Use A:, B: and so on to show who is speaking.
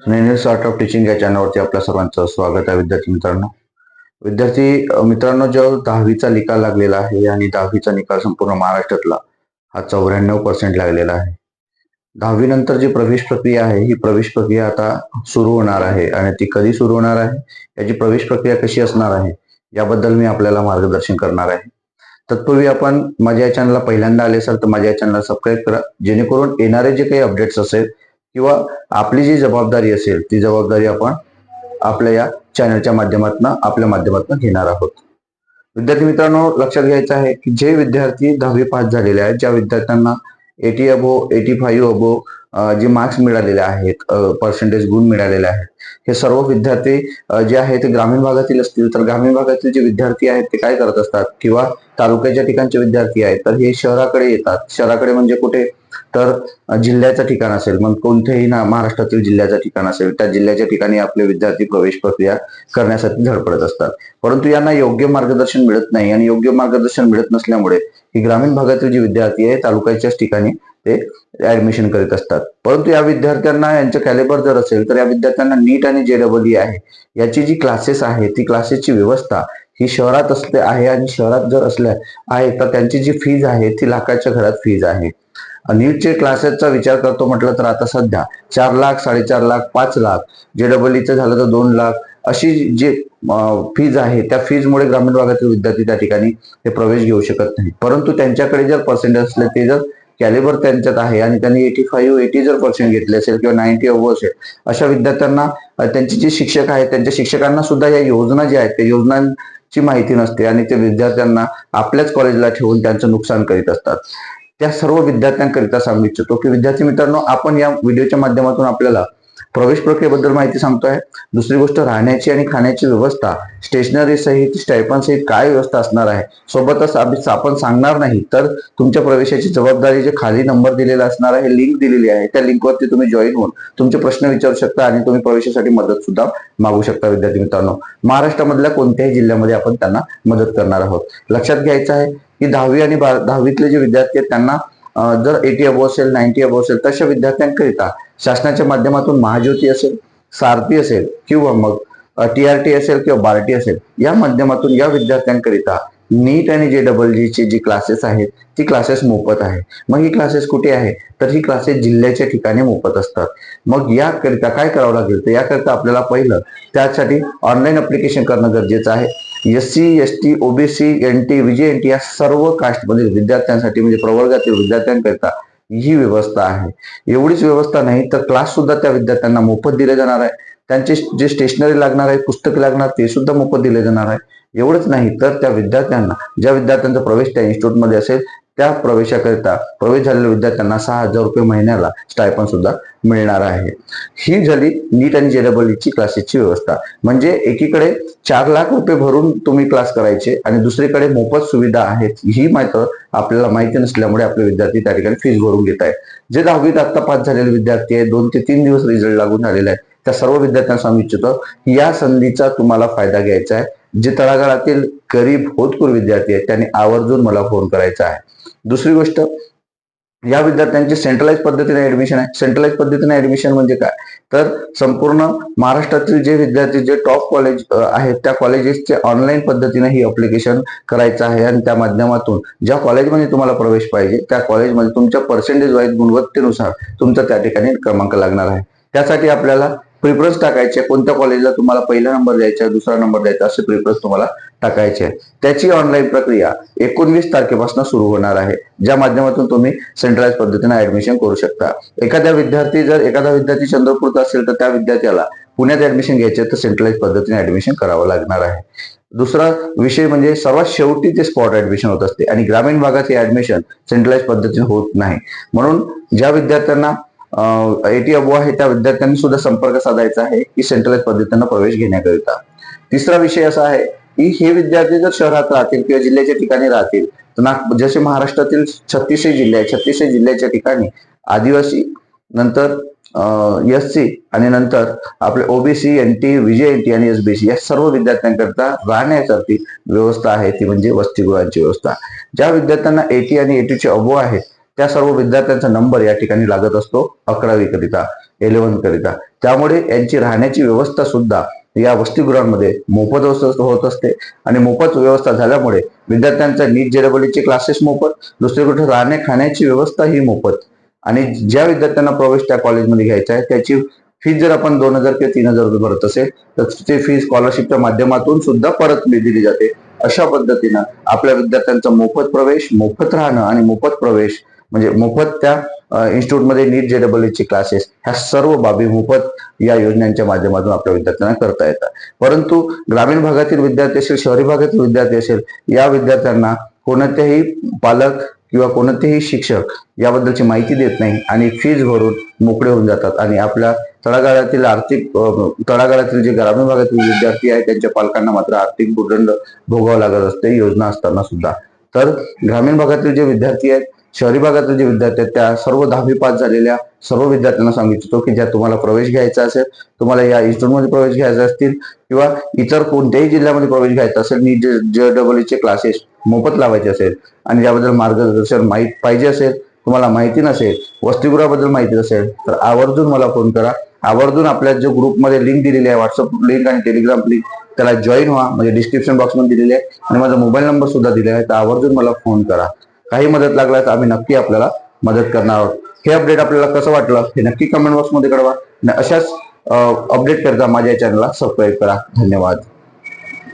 A: नेहमीच art of teaching या चॅनलवरती आपल्या सर्वांचं स्वागत आहे विद्यार्थी मित्रांनो. विद्यार्थी मित्रांनो जो दहावीचा निकाल लागलेला आहे आणि दहावीचा निकाल संपूर्ण महाराष्ट्रातला हा चौऱ्याण्णव पर्सेंट लागलेला आहे. दहावी नंतर जी प्रवेश प्रक्रिया आहे ही प्रवेश प्रक्रिया आता सुरू होणार आहे आणि ती कधी सुरू होणार आहे? याची प्रवेश प्रक्रिया कशी असणार आहे? याबद्दल मी आपल्याला मार्गदर्शन करणार आहे. तत्पूर्वी आपण माझ्या या चॅनलला पहिल्यांदा आले असाल तर माझ्या या चॅनलला सबस्क्राईब करा. जेणेकरून येणारे जे काही अपडेट्स असेल किंवा आपली जी जबाबदारी असेल ती जबाबदारी आपण आपल्या या चॅनलच्या माध्यमातून आपल्या माध्यमातून घेणार आहोत. विद्यार्थी मित्रांनो लक्षात घ्यायचं आहे की जे विद्यार्थी दहावी पास झालेले आहेत ज्या विद्यार्थ्यांना eighty above eighty five above जे मार्क्स मिळालेले आहेत पर्सेंटेज गुण मिळालेले आहेत हे सर्व विद्यार्थी जे आहेत ते ग्रामीण भागातील असतील. तर ग्रामीण भागातील जे विद्यार्थी आहेत ते काय करत असतात? किंवा तालुक्याच्या ठिकाणचे विद्यार्थी आहेत तर हे शहराकडे येतात. शहराकडे म्हणजे कुठे? तर जिल्ह्याचं ठिकाण असेल. मग कोणत्याही ना महाराष्ट्रातील जिल्ह्याचं ठिकाण असेल त्या जिल्ह्याच्या ठिकाणी आपले विद्यार्थी प्रवेश प्रक्रिया करण्यासाठी धडपडत असतात. परंतु यांना योग्य मार्गदर्शन मिळत नाही. आणि योग्य मार्गदर्शन मिळत नसल्यामुळे ही ग्रामीण भागातील जे विद्यार्थी आहे तालुक्याच्याच ठिकाणी ते ऍडमिशन करीत असतात. परंतु या विद्यार्थ्यांना यांचं कॅलेबर जर असेल तर या विद्यार्थ्यांना नीट आणि जे डबल ई आहे. याची जी क्लासेस आहे ती क्लासेसची व्यवस्था ही शहरात असते आहे आणि शहरात जर असल्या आहे तर त्यांची जी फीज आहे ती लाखाच्या घरात फीज आहे. नीटचे क्लासेसचा विचार करतो म्हटलं तर आता सध्या चार लाख साडेचार लाख पाच लाख जे डबल ईचं झालं तर दोन लाख अशी जे फीज आहे त्या फीजमुळे ग्रामीण भागातील विद्यार्थी त्या ठिकाणी ते प्रवेश घेऊ शकत नाही परंतु त्यांच्याकडे जर पर्सेंटेज असले ते जर कॅलिबर त्यांच्यात आहे आणि त्यांनी एटी फाईव्ह एटी जर पर्सेंट घेतले असेल किंवा नाईन्टी अबो असेल अशा विद्यार्थ्यांना त्यांचे जे शिक्षक आहेत त्यांच्या शिक्षकांना सुद्धा या योजना ज्या आहेत त्या योजनांची माहिती नसते आणि ते विद्यार्थ्यांना आपल्याच कॉलेजला ठेवून त्यांचं नुकसान करीत असतात. त्या सर्व विद्यार्थ्यांकरिता सांगू इच्छितो की विद्यार्थी मित्रांनो आपण या व्हिडिओच्या माध्यमातून आपल्याला प्रवेश प्रक्रियेबद्दल माहिती सांगतोय. दुसरी गोष्ट राहण्याची आणि खाण्याची व्यवस्था स्टेशनरी सहित स्टायपन सहित काय व्यवस्था असणार आहे? सोबतच आपण सांगणार नाही तर तुमच्या प्रवेशाची जबाबदारी जे खाली नंबर दिलेला असणार आहे लिंक दिलेली आहे त्या लिंकवरती तुम्ही जॉईन होऊन तुमचे प्रश्न विचारू शकता आणि तुम्ही प्रवेशासाठी मदत सुद्धा मागू शकता विद्यार्थी मित्रांनो. महाराष्ट्रामधल्या कोणत्याही जिल्ह्यामध्ये आपण त्यांना मदत करणार आहोत. लक्षात घ्यायचं आहे की दहावी आणि दहावीतले जे विद्यार्थी आहेत त्यांना जर एटी अबो असेल नाईन्टी अबो असेल तशा विद्यार्थ्यांकरिता शासनाच्या माध्यमातून महाज्योती असेल सारथी असेल किंवा मग टी आर टी असेल किंवा बार्टी असेल या माध्यमातून या विद्यार्थ्यांकरिता नीट आणि जे डबल जी जी क्लासेस आहेत ती क्लासेस मोफत आहे मग ही क्लासेस कुठे आहे? तर ही क्लासेस जिल्ह्याच्या ठिकाणी मोफत असतात. मग याकरिता काय करावं लागेल? तर याकरिता आपल्याला पहिलं त्यासाठी ऑनलाईन अप्लिकेशन करणं गरजेचं आहे. S C S T OBC N T विजय एन टी या सर्व कास्टमधील विद्यार्थ्यांसाठी म्हणजे प्रवर्गातील विद्यार्थ्यांकरिता ही व्यवस्था आहे. एवढीच व्यवस्था नाही तर क्लास सुद्धा त्या विद्यार्थ्यांना मोफत दिले जाणार आहे. त्यांचे जे स्टेशनरी लागणार आहे पुस्तक लागणार ते सुद्धा मोफत दिले जाणार आहे. एवढंच नाही तर त्या विद्यार्थ्यांना ज्या विद्यार्थ्यांचा प्रवेश त्या इन्स्टिट्यूटमध्ये असेल त्या प्रवेशाकरिता प्रवेश झालेल्या विद्यार्थ्यांना सहा हजार रुपये महिन्याला स्टायपन सुद्धा मिळणार आहे. ही झाली नीट आणि जेडबल ची क्लासेसची व्यवस्था. म्हणजे एकीकडे चार लाख रुपये भरून तुम्ही क्लास करायचे आणि दुसरीकडे मोफत सुविधा आहेत ही मात्र आपल्याला माहिती नसल्यामुळे आपले विद्यार्थी त्या ठिकाणी फीस भरून घेत आहेत. जे दहावीत आत्ता पास झालेले विद्यार्थी आहेत दोन ते तीन दिवस रिझल्ट लागून झालेले आहेत त्या सर्व विद्यार्थ्यांना सांगू इच्छितो या संधीचा तुम्हाला फायदा घ्यायचा आहे. जे तळागाळातील गरीब होतपूर विद्यार्थी आहेत त्यांनी आवर्जून मला फोन करायचा आहे. दुसरी गोष्ट या विद्यार्थ्यांची सेंट्रलाइज पद्धतीने ऍडमिशन आहे. सेंट्रलाइज पद्धतीने ऍडमिशन म्हणजे काय? तर संपूर्ण महाराष्ट्रातील जे विद्यार्थी जे टॉप कॉलेज आहेत त्या कॉलेजेसचे ऑनलाईन पद्धतीने ही अप्लिकेशन करायचं आहे आणि त्या माध्यमातून ज्या कॉलेजमध्ये तुम्हाला प्रवेश पाहिजे त्या कॉलेजमध्ये तुमच्या पर्सेंटेज वाईज गुणवत्तेनुसार तुमचा त्या ठिकाणी क्रमांक लागणार आहे. त्यासाठी आपल्याला प्रिफरन्स टाकायचे. कोणत्या कॉलेजला तुम्हाला पहिला नंबर द्यायचा दुसरा नंबर द्यायचा असे प्रिफरन्स तुम्हाला टाकायचे. आहे त्याची ऑनलाईन प्रक्रिया एकोणवीस तारखेपासून सुरू होणार आहे. ज्या माध्यमातून तुम्ही सेंट्रलाइज पद्धतीने ऍडमिशन करू शकता. एखाद्या विद्यार्थी जर एखादा विद्यार्थी चंद्रपूरचा असेल तर त्या विद्यार्थ्याला पुण्यात ऍडमिशन घ्यायचे तर सेंट्रलाइज पद्धतीने ऍडमिशन करावं लागणार आहे. दुसरा विषय म्हणजे सर्वात शेवटी ते स्पॉट ऍडमिशन होत असते. आणि ग्रामीण भागात हे ऍडमिशन सेंट्रलाइज पद्धतीने होत नाही. म्हणून ज्या विद्यार्थ्यांना एटी अबो आहे त्या विद्यार्थ्यांनी सुद्धा संपर्क साधायचा आहे की सेंट्रलाइज पद्धतीनं प्रवेश घेण्याकरिता. तिसरा विषय असा आहे की हे विद्यार्थी जर शहरात राहतील किंवा जिल्ह्याच्या ठिकाणी राहतील तर नाग जसे महाराष्ट्रातील छत्तीसशे जिल्हे आहेत छत्तीसशे जिल्ह्याच्या ठिकाणी आदिवासी नंतर एस सी आणि नंतर आपले OBC N T VJ N T आणि एसबीसी या सर्व विद्यार्थ्यांकरता राहण्यासाठी व्यवस्था आहे ती म्हणजे वसतिगृहांची व्यवस्था. ज्या विद्यार्थ्यांना एटी आणि एटीचे अबो आहेत त्या सर्व विद्यार्थ्यांचा नंबर या ठिकाणी लागत असतो अकरावी करिता इलेव्हन करिता. त्यामुळे यांची राहण्याची व्यवस्था सुद्धा या वसतिगृहांमध्ये मोफत होत असते. आणि मोफत व्यवस्था झाल्यामुळे विद्यार्थ्यांचा नीट जेडबलीचे क्लासेस मोफत दुसरी कुठे राहण्या खाण्याची व्यवस्था ही मोफत. आणि ज्या विद्यार्थ्यांना प्रवेश त्या कॉलेजमध्ये घ्यायचा आहे त्याची फीज जर आपण दोन हजार किंवा तीन हजार रुपये भरत असेल तर ते फी स्कॉलरशिपच्या माध्यमातून सुद्धा परत दिली जाते. अशा पद्धतीनं आपल्या विद्यार्थ्यांचा मोफत प्रवेश मोफत राहणं आणि मोफत प्रवेश म्हणजे मोफत त्या इन्स्टिट्यूटमध्ये नीट जे e चे क्लासेस ह्या सर्व बाबी मोफत या योजनांच्या माध्यमातून आपल्या विद्यार्थ्यांना करता येतात. परंतु ग्रामीण भागातील विद्यार्थी असेल शहरी भागातील विद्यार्थी असेल या विद्यार्थ्यांना कोणत्याही पालक किंवा कोणतेही शिक्षक याबद्दलची माहिती देत नाही आणि फीज भरून मोकळे होऊन जातात आणि आपल्या तळागाळातील आर्थिक तळागाळातील जे ग्रामीण भागातील विद्यार्थी आहेत त्यांच्या पालकांना मात्र आर्थिक भूदंड भोगावा लागत असते योजना असताना सुद्धा. तर ग्रामीण भागातील जे विद्यार्थी आहेत शहरी भागातले जे विद्यार्थी आहेत त्या सर्व दहावी पास झालेल्या सर्व विद्यार्थ्यांना सांगिततो की ज्या तुम्हाला प्रवेश घ्यायचा असेल तुम्हाला या इन्स्टिट्यूटमध्ये प्रवेश घ्यायचा असतील किंवा इतर कोणत्याही जिल्ह्यामध्ये प्रवेश घ्यायचा असेल मी जे जे डबल चे क्लासेस मोफत लावायचे असेल आणि ज्याबद्दल मार्गदर्शन माहीत पाहिजे असेल तुम्हाला माहिती नसेल वसतिगृहाबद्दल माहिती नसेल तर आवर्जून मला फोन करा. आवर्जून आपल्या जो ग्रुपमध्ये लिंक दिलेली आहे व्हॉट्सअप लिंक आणि टेलिग्राम लिंक त्याला जॉईन व्हा. म्हणजे डिस्क्रिप्शन बॉक्समध्ये दिलेली आहे आणि माझा मोबाईल नंबर सुद्धा दिलेला आहे तर आवर्जून मला फोन करा. काही मदत लागल्यास आम्ही नक्की आपल्याला मदत करणार आहोत. हे अपडेट आपल्याला कसं वाटलं हे नक्की कमेंट बॉक्समध्ये कळवा. आणि अशाच अपडेट करता माझ्या चॅनलला सबस्क्राईब करा. धन्यवाद.